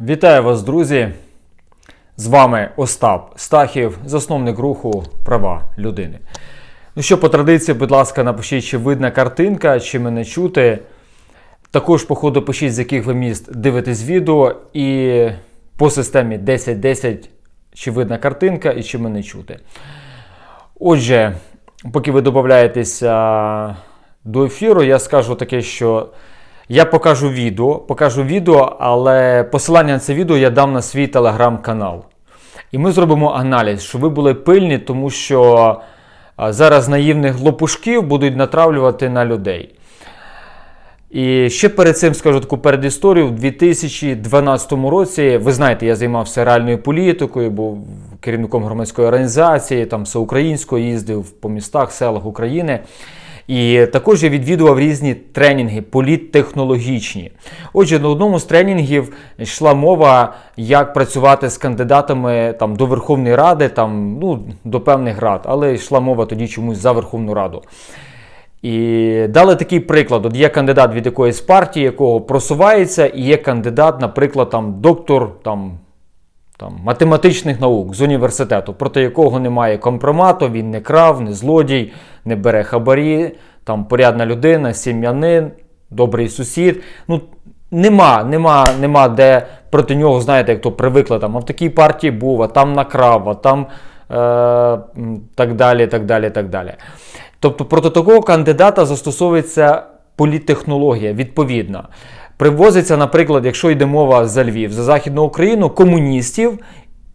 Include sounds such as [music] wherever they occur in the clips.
Вітаю вас, друзі! З вами Остап Стахів, засновник руху Права людини. Ну що, по традиції, будь ласка, напишіть, чи видна картинка, чи мене чути. Також, по ходу, пишіть, з яких ви міст дивитесь відео. І по системі 10-10, чи видна картинка і чи мене чути. Отже, поки ви додаєтеся до ефіру, я скажу таке, що я покажу відео, покажу відео, але посилання на це відео я дам на свій телеграм-канал. І ми зробимо аналіз, щоб ви були пильні, тому що зараз наївних лопушків будуть натравлювати на людей. І ще перед цим скажу таку передісторію. У 2012 році, ви знаєте, я займався реальною політикою, був керівником громадської організації, там всеукраїнської їздив по містах, селах України. І також я відвідував різні тренінги політтехнологічні. Отже, на одному з тренінгів йшла мова, як працювати з кандидатами там, до Верховної Ради, там, ну, до певних рад, але йшла мова тоді чомусь за Верховну Раду. І дали такий приклад: От є кандидат від якоїсь партії, якого просувається, і є кандидат, наприклад, там, доктор там, там, математичних наук з університету, проти якого немає компромату, він не крав, не злодій, не бере хабарі, там порядна людина, сім'янин, добрий сусід. Ну, Нема, нема, нема де проти нього, знаєте, як то привикли, там, а в такій партії був, а там накрав, а там е, так далі, так далі, так далі. Тобто проти такого кандидата застосовується політтехнологія відповідна. Привозиться, наприклад, якщо йде мова за Львів, за Західну Україну, комуністів,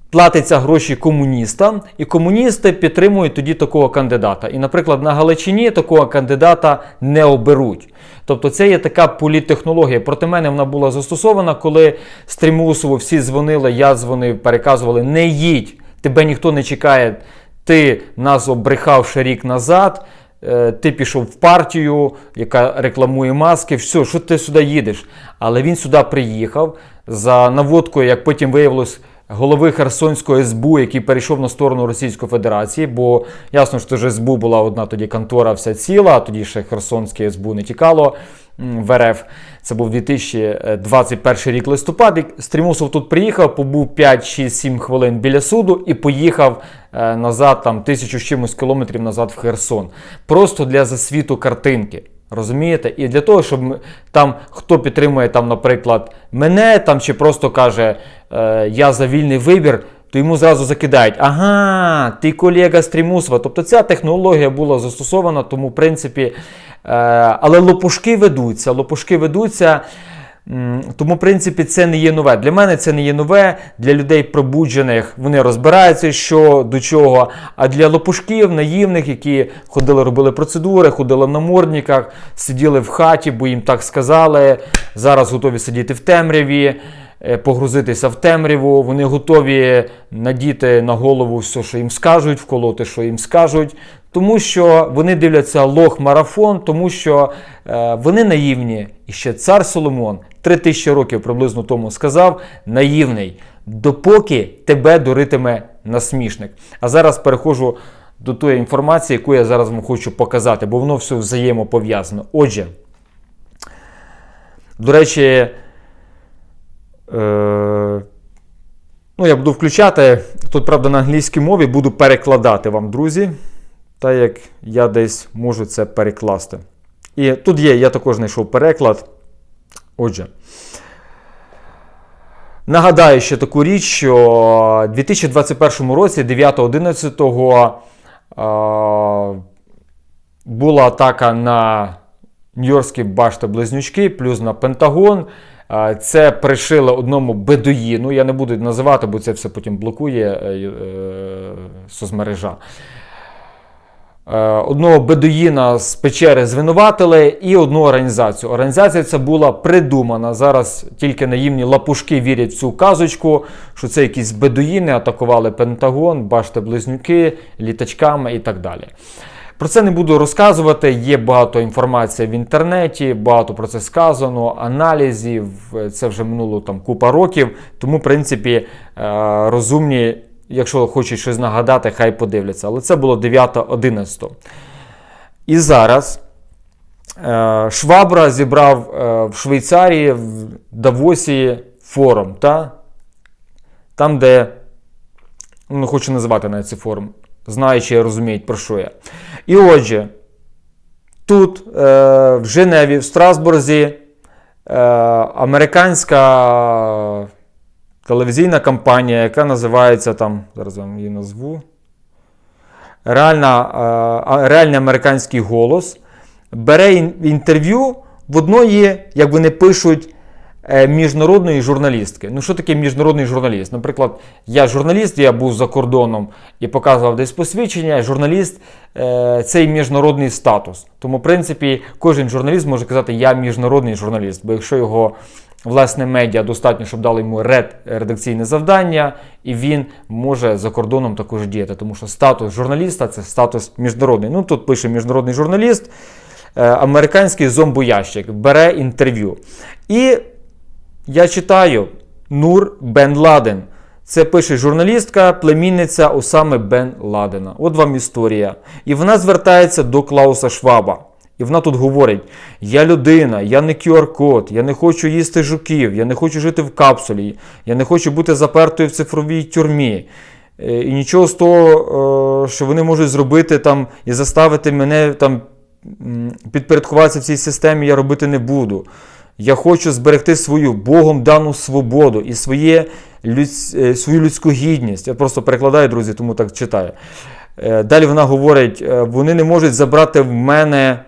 платиться гроші комуністам, і комуністи підтримують тоді такого кандидата. І, наприклад, на Галичині такого кандидата не оберуть. Тобто це є така політтехнологія. Проти мене вона була застосована, коли Стрімусово всі дзвонили, я дзвонив, переказували: не їдь, тебе ніхто не чекає. Ти нас обрехав ще рік назад, ти пішов в партію, яка рекламує маски. Все, що ти сюди їдеш? Але він сюди приїхав за наводкою, як потім виявилось, голови Херсонського СБУ, який перейшов на сторону Російської Федерації, бо ясно, що ж СБУ була одна тоді контора вся ціла, а тоді ще Херсонське СБУ не тікало в РФ. Це був 2021 рік листопад. Стрімусов тут приїхав, побув 5-6-7 хвилин біля суду і поїхав е, назад, там тисячу з чимось кілометрів назад в Херсон. Просто для засвіту картинки. Розумієте? І для того, щоб там хто підтримує, там, наприклад, мене там чи просто каже е, я за вільний вибір, то йому зразу закидають: ага, ти колега Стрімусова. Тобто ця технологія була застосована, тому в принципі. Е, але лопушки ведуться. Лопушки ведуться. Тому, в принципі, це не є нове. Для мене це не є нове. Для людей пробуджених вони розбираються, що до чого. А для лопушків, наївних, які ходили, робили процедури, ходили в намордниках, сиділи в хаті, бо їм так сказали. Зараз готові сидіти в темряві, погрузитися в темряву. Вони готові надіти на голову все, що їм скажуть, вколоти, що їм скажуть. Тому що вони дивляться лох-марафон, тому що е, вони наївні. І ще цар Соломон три тисячі років приблизно тому сказав: наївний, допоки тебе дуритиме насмішник. А зараз переходжу до тої інформації, яку я зараз вам хочу показати, бо воно все взаємопов'язано. Отже, до речі, е, ну, я буду включати. Тут, правда, на англійській мові буду перекладати вам, друзі. Та як я десь можу це перекласти. І тут є, я також знайшов переклад. Отже. Нагадаю ще таку річ, що у 2021 році, 9-11, е, була атака на Нью-Йоркські башти Близнючки, плюс на Пентагон. Це пришили одному бедуїну. Я не буду називати, бо це все потім блокує е, е, соцмережа. Е, Одного бедуїна з печери звинуватили і одну організацію. Організація ця була придумана. Зараз тільки наївні лапушки вірять в цю казочку, що це якісь бедуїни атакували Пентагон, башти близнюки, літачками і так далі. Про це не буду розказувати. Є багато інформації в інтернеті, багато про це сказано, аналізів. Це вже минуло там купа років. Тому, в принципі, е, розумні, якщо хочуть щось нагадати, хай подивляться. Але це було 9-11. І зараз е, Швабра зібрав е, в Швейцарії, в Давосі форум, та? там, де ну, хочу називати навіть цей форум, знаючи, розуміють, про що я. І отже, тут, е, в Женеві, в Страсбурзі, е, американська телевізійна кампанія, яка називається там, зараз вам її назву. Реальна, е, реальний американський голос бере інтерв'ю в одної, як вони пишуть, міжнародної журналістки. Ну, що таке міжнародний журналіст? Наприклад, я журналіст, я був за кордоном і показував десь посвідчення. Журналіст е, це і міжнародний статус. Тому, в принципі, кожен журналіст може казати, я міжнародний журналіст, бо якщо його власне медіа достатньо, щоб дали йому ред редакційне завдання, і він може за кордоном також діяти, тому що статус журналіста це статус міжнародний. Ну тут пише міжнародний журналіст, е, американський зомбоящик бере інтерв'ю. І я читаю Нур Бен Ладен. Це пише журналістка, племінниця Осами Бен Ладена. От вам історія. І вона звертається до Клауса Шваба. І вона тут говорить: я людина, я не QR-код, я не хочу їсти жуків, я не хочу жити в капсулі, я не хочу бути запертою в цифровій тюрмі. Е, І нічого з того, е, що вони можуть зробити там і заставити мене там підпорядкуватися в цій системі, я робити не буду. Я хочу зберегти свою Богом дану свободу і своє, людсь- е, свою людську гідність. Я просто перекладаю, друзі, тому так читаю. Е, Далі вона говорить: е, вони не можуть забрати в мене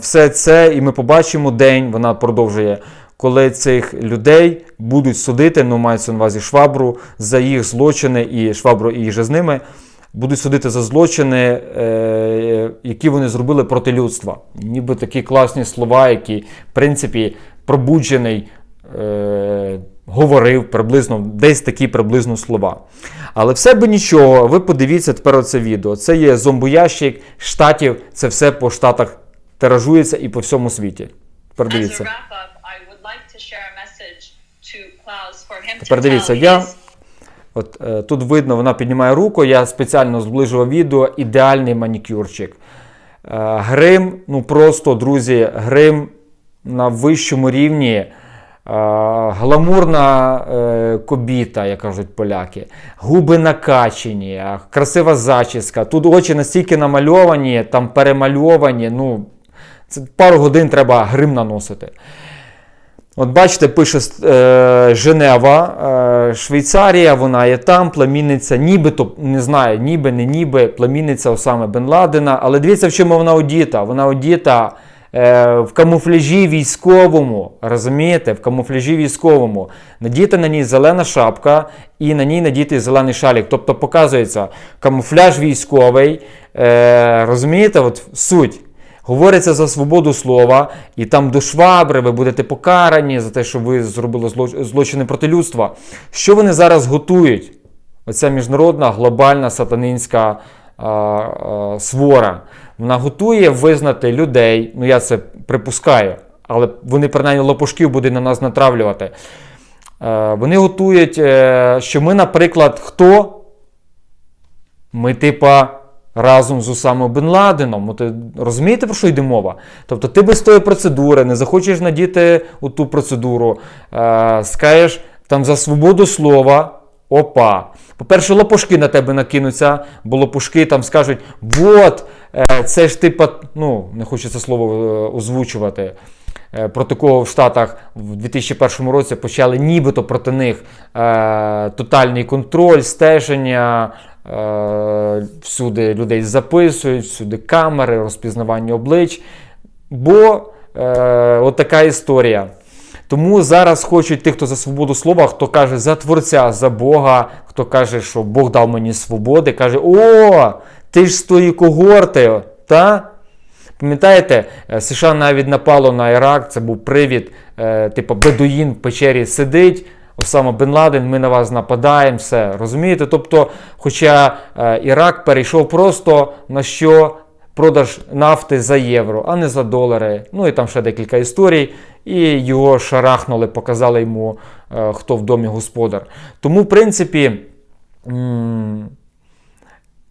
все це, і ми побачимо день, вона продовжує, коли цих людей будуть судити, ну мається на увазі швабру, за їх злочини і швабру і же з ними. Будуть судити за злочини, е, які вони зробили проти людства. Ніби такі класні слова, які, в принципі, пробуджений е, говорив приблизно десь такі приблизно слова. Але все би нічого, ви подивіться тепер оце відео. Це є зомбоящик штатів, це все по штатах тиражується і по всьому світі. Тепер дивіться. Тепер дивіться, я От е, тут видно, вона піднімає руку, я спеціально зближував відео, ідеальний манікюрчик. Е, грим, ну просто, друзі, грим на вищому рівні. Е, гламурна е, кобіта, як кажуть поляки, губи накачені, е, красива зачіска. Тут очі настільки намальовані, там перемальовані. Ну, це пару годин треба грим наносити. От бачите, пише е, Женева, е, Швейцарія, вона є там, племінниця, нібито, не знаю, ніби, не ніби, племінниця Осами Бен Ладена. Але дивіться, в чому вона одіта. Вона одіта е, в камуфляжі військовому. Розумієте? В камуфляжі військовому. Надіта на ній зелена шапка і на ній надітий зелений шалік. Тобто показується камуфляж військовий. Е, розумієте, от суть. Говориться за свободу слова, і там до швабри ви будете покарані за те, що ви зробили злочини проти людства. Що вони зараз готують? Оця міжнародна глобальна сатанинська а, а, свора. Вона готує визнати людей, ну я це припускаю, але вони принаймні лопушків будуть на нас натравлювати. Е, Вони готують, е, що ми, наприклад, хто? Ми, типа, разом з Усамою Бен Ладеном. От, е, розумієте, про що йде мова? Тобто ти без тої процедури не захочеш надіти у ту процедуру, е, скажеш там за свободу слова. Опа. По-перше, лопушки на тебе накинуться, бо лопушки там скажуть: от, е, це ж типа, ну, не хочу це слово е, озвучувати. Е, проти в Штатах в 2001 році почали нібито проти них е, тотальний контроль, стеження. Е, всюди людей записують, всюди камери, розпізнавання облич. Бо е, от така історія. Тому зараз хочуть тих, хто за свободу слова, хто каже за Творця, за Бога, хто каже, що Бог дав мені свободи, каже: О, ти ж з тої когорти, та? Пам'ятаєте, е, США навіть напало на Ірак, це був привід, е, типу Бедуїн в печері сидить. Осама Бен Ладен, ми на вас нападаємо, все. Розумієте? Тобто, хоча е, Ірак перейшов просто на що продаж нафти за євро, а не за долари. Ну і там ще декілька історій. І його шарахнули, показали йому, хто в домі господар. Тому, в принципі.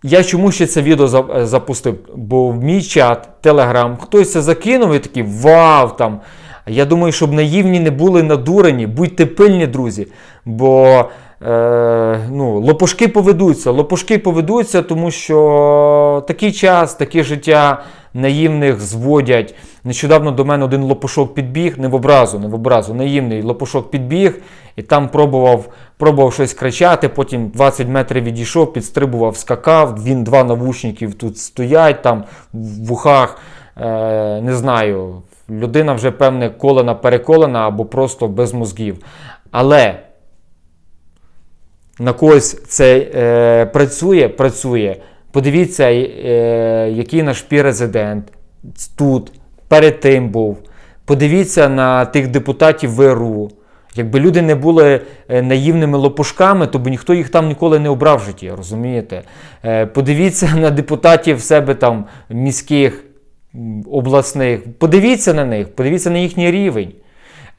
Я чому ще це відео е, запустив? Бо в мій чат, Телеграм, хтось це закинув і такий вау там. Я думаю, щоб наївні не були надурені, будьте пильні, друзі. Бо е, ну, лопушки поведуться. Лопушки поведуться, тому що такий час, таке життя наївних зводять. Нещодавно до мене один лопушок підбіг, не в образу, не в образу, наївний лопушок підбіг і там пробував, пробував щось кричати, потім 20 метрів відійшов, підстрибував, скакав. Він два навушників тут стоять, там в ухах, е, не знаю. Людина вже певне колена переколена або просто без мозгів. Але на когось це е, працює, працює. Подивіться, е, який наш президент тут перед тим був. Подивіться на тих депутатів ВРУ. Якби люди не були е, наївними лопушками, то б ніхто їх там ніколи не обрав в житті, розумієте? Е, подивіться [laughs] на депутатів себе там міських, обласних. Подивіться на них, подивіться на їхній рівень.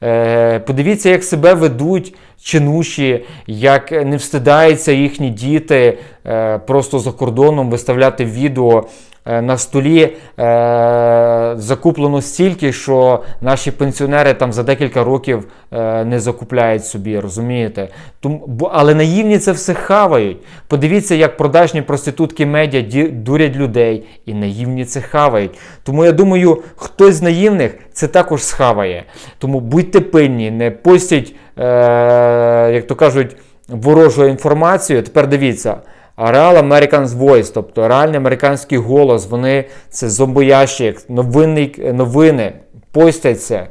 Е, Подивіться, як себе ведуть чинуші, як не встидаються їхні діти е, просто за кордоном виставляти відео. Е, На столі е, закуплено стільки, що наші пенсіонери там за декілька років е, не закупляють собі, розумієте? Тому, бо, але наївні це все хавають. Подивіться, як продажні проститутки медіа ді- дурять людей, і наївні це хавають. Тому я думаю, хтось з наївних це також схаває. Тому будьте пильні, не постіть, е, як то кажуть, ворожу інформацію. Тепер дивіться. Real American's Voice, тобто реальний американський голос, вони це новинний, новини, постять це.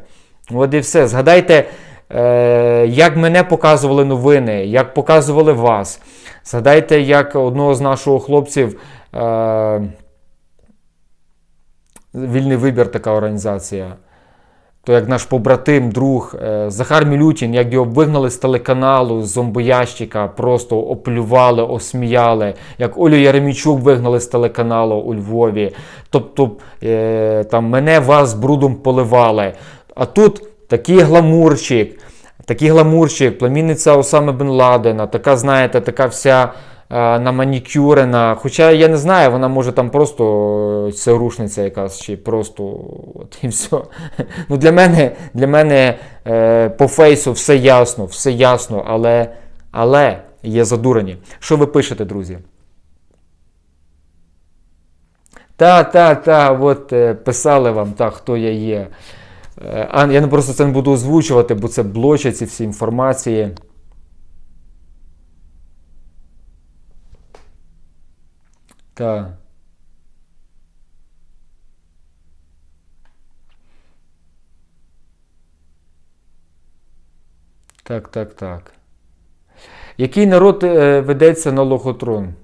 От і все. Згадайте, е, як мене показували новини, як показували вас. Згадайте, як одного з наших хлопців. Е, Вільний вибір така організація. То як наш побратим, друг е, Захар Мілютін, як його вигнали з телеканалу, з зомбоящика, просто оплювали, осміяли, як Олю Яремічук вигнали з телеканалу у Львові. Тобто е, там мене вас брудом поливали. А тут такий гламурчик, такий гламурчик, племінниця Осами Бен Ладена, така, знаєте, така вся е, наманікюрена. Хоча я не знаю, вона може там просто е, це рушниця якась, чи просто от і все. [laughs] Ну, для мене, для мене е, по фейсу все ясно, все ясно, але, але є задурені. Що ви пишете, друзі? Та, та, та, от писали вам, та, хто я є. А я не просто це не буду озвучувати, бо це блочать ці всі інформації. Так. Так, так, так. Який народ е, ведеться на лохотрон?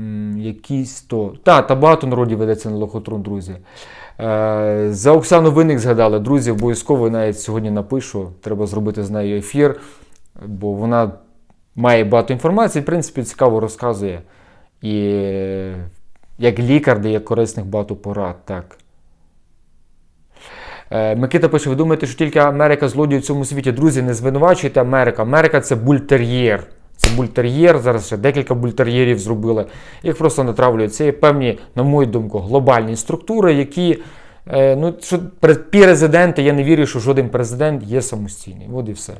М, Якийсь то. Та, та багато народів ведеться на лохотрон, друзі. Е, за Оксану Винник згадали, друзі, обов'язково навіть сьогодні напишу. Треба зробити з нею ефір, бо вона має багато інформації, в принципі, цікаво розказує. І як лікар дає корисних багато порад. так. Е, Микита пише: ви думаєте, що тільки Америка злодій у цьому світі? Друзі, не звинувачуйте Америка. Америка це бультер'єр. Це бультер'єр. Зараз ще декілька бультер'єрів зробили. Їх просто натравлюють. Це є певні, на мою думку, глобальні структури, які. е, Ну, що президенти, я не вірю, що жоден президент є самостійний. От і все.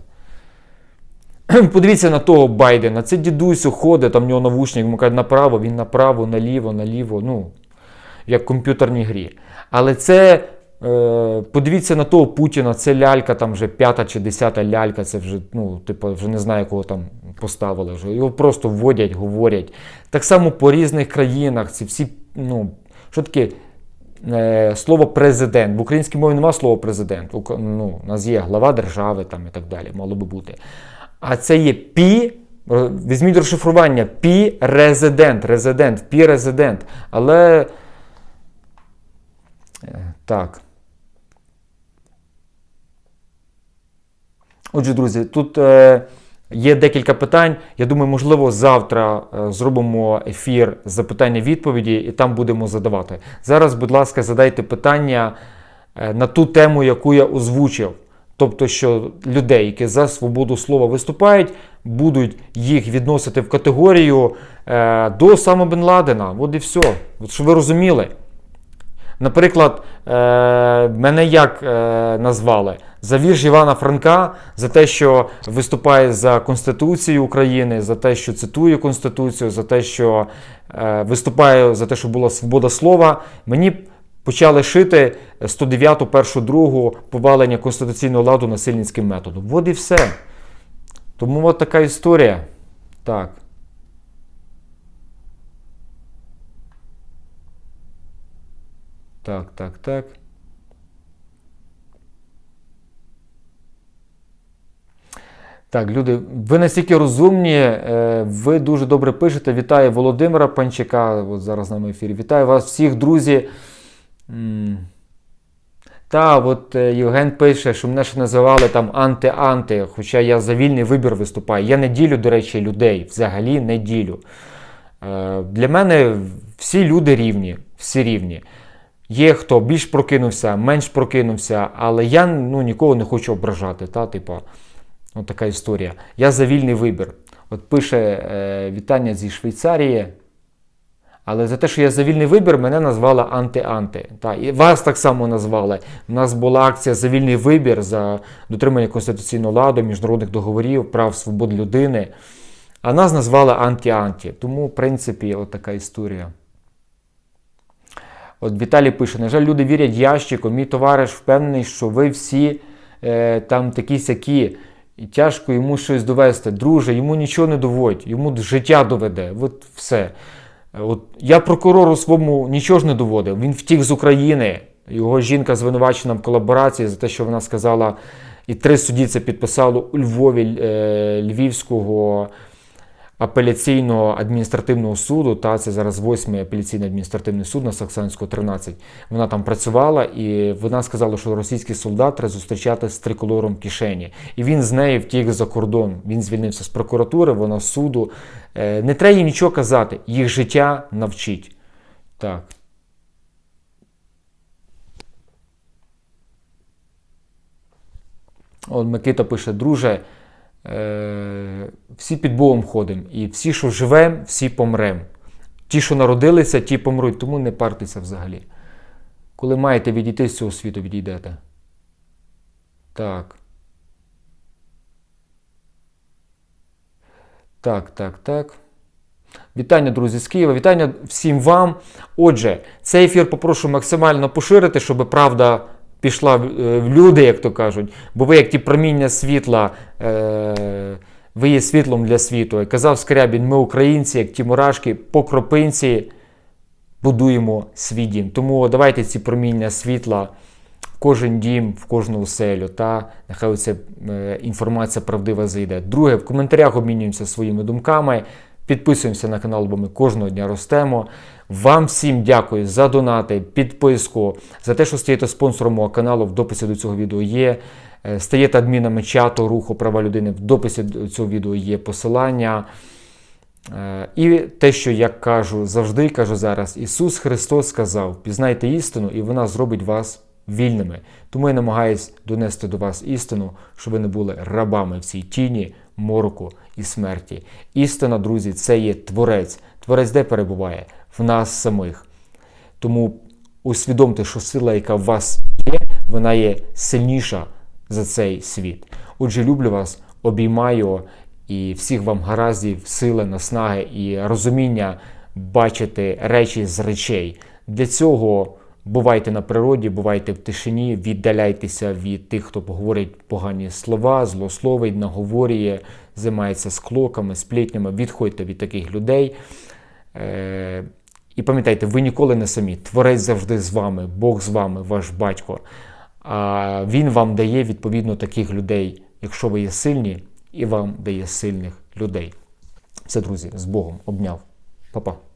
[clears throat] Подивіться на того Байдена. Це дідусь ходить, там в нього навушник, йому кажуть направо, він направо, наліво, наліво. Ну, як в комп'ютерній грі. Але це. Е, подивіться на того Путіна, це лялька, там вже п'ята чи десята лялька, це вже, ну, типу, вже не знаю, кого там поставили. Вже. Його просто вводять, говорять. Так само по різних країнах, ці всі, ну, що таке е, слово президент. В українській мові немає слова президент. Ну, у нас є глава держави там, і так далі, мало би бути. А це є пі. Візьміть розшифрування пі-резидент, резидент, пі-резидент. Але е, так. Отже, друзі, тут е, є декілька питань. Я думаю, можливо, завтра е, зробимо ефір запитання-відповіді і там будемо задавати. Зараз, будь ласка, задайте питання е, на ту тему, яку я озвучив. Тобто, що людей, які за свободу слова виступають, будуть їх відносити в категорію е, до саме Бен Ладена. От і все. От, щоб ви розуміли. Наприклад, е, мене як е, назвали? За вірш Івана Франка, за те, що виступає за Конституцію України, за те, що цитує Конституцію, за те, що е, виступає за те, що була свобода слова. Мені почали шити 109-ту, першу, другу повалення конституційного ладу насильницьким методом. От і все. Тому от така історія. Так. Так, так, так. Так, люди, ви настільки розумні, е, ви дуже добре пишете. Вітаю Володимира Панчака. От зараз в ефірі. Вітаю вас всіх, друзі. Та, от е, Євген пише, що мене ще називали там анти-анти, хоча я за вільний вибір виступаю. Я не ділю, до речі, людей. Взагалі не ділю. Е, Для мене всі люди рівні, всі рівні. Є хто більш прокинувся, менш прокинувся, але я ну, нікого не хочу ображати. Та, типу, от така історія. Я за вільний вибір. От пише е, вітання зі Швейцарії. Але за те, що я за вільний вибір, мене назвали анти-анти. Та, і вас так само назвали. У нас була акція за вільний вибір, за дотримання конституційного ладу, міжнародних договорів, прав свобод людини. А нас назвали анті-анті. Тому, в принципі, от така історія. От Віталій пише: на жаль, люди вірять ящику. Мій товариш впевнений, що ви всі е, там такі сякі. І тяжко йому щось довести. Друже, йому нічого не доводь, йому життя доведе. От все. От я прокурору своєму нічого ж не доводив. Він втік з України. Його жінка звинувачена в колаборації за те, що вона сказала, і три судді це підписало у Львові е, Львівського апеляційного адміністративного суду. Та це зараз восьмий апеляційний адміністративний суд на Саксанського 13. Вона там працювала, і вона сказала, що російський солдат треба зустрічати з триколором в кишені. І він з неї втік за кордон. Він звільнився з прокуратури, вона з суду. Е, Не треба їй нічого казати, їх життя навчить. Так. От Микита пише, друже, всі під Богом ходимо, і всі, що живемо, всі помремо. Ті, що народилися, ті помруть, тому не партеся взагалі. Коли маєте відійти з цього світу, відійдете. Так. Так, так, так. Вітання, друзі, з Києва. Вітання всім вам. Отже, цей ефір попрошу максимально поширити, щоб правда пішла в е, люди, як то кажуть. Бо ви, як ті проміння світла, е, ви є світлом для світу. Як казав Скрябін, ми українці, як ті мурашки, по кропинці будуємо свій дім. Тому давайте ці проміння світла в кожен дім, в кожну оселю, та нехай ця інформація правдива зайде. Друге, в коментарях обмінюємося своїми думками. Підписуємося на канал, бо ми кожного дня ростемо. Вам всім дякую за донати, підписку, за те, що стаєте спонсором мого каналу. В дописі до цього відео є. Е, Стаєте адмінами чату руху права людини. В дописі до цього відео є посилання. Е, І те, що я кажу завжди, кажу зараз, Ісус Христос сказав: пізнайте істину, і вона зробить вас вільними. Тому я намагаюсь донести до вас істину, щоб ви не були рабами в цій тіні, мороку і смерті. Істина, друзі, це є Творець. Творець де перебуває? В нас самих. Тому усвідомте, що сила, яка в вас є, вона є сильніша за цей світ. Отже, люблю вас, обіймаю і всіх вам гараздів, сили, наснаги і розуміння бачити речі з речей. Для цього бувайте на природі, бувайте в тишині, віддаляйтеся від тих, хто говорить погані слова, злословить, наговорює, займається склоками, сплітнями. Відходьте від таких людей. І пам'ятайте, ви ніколи не самі. Творець завжди з вами, Бог з вами, ваш батько. А Він вам дає відповідно таких людей, якщо ви є сильні, і вам дає сильних людей. Все, друзі, з Богом обняв. Па-па.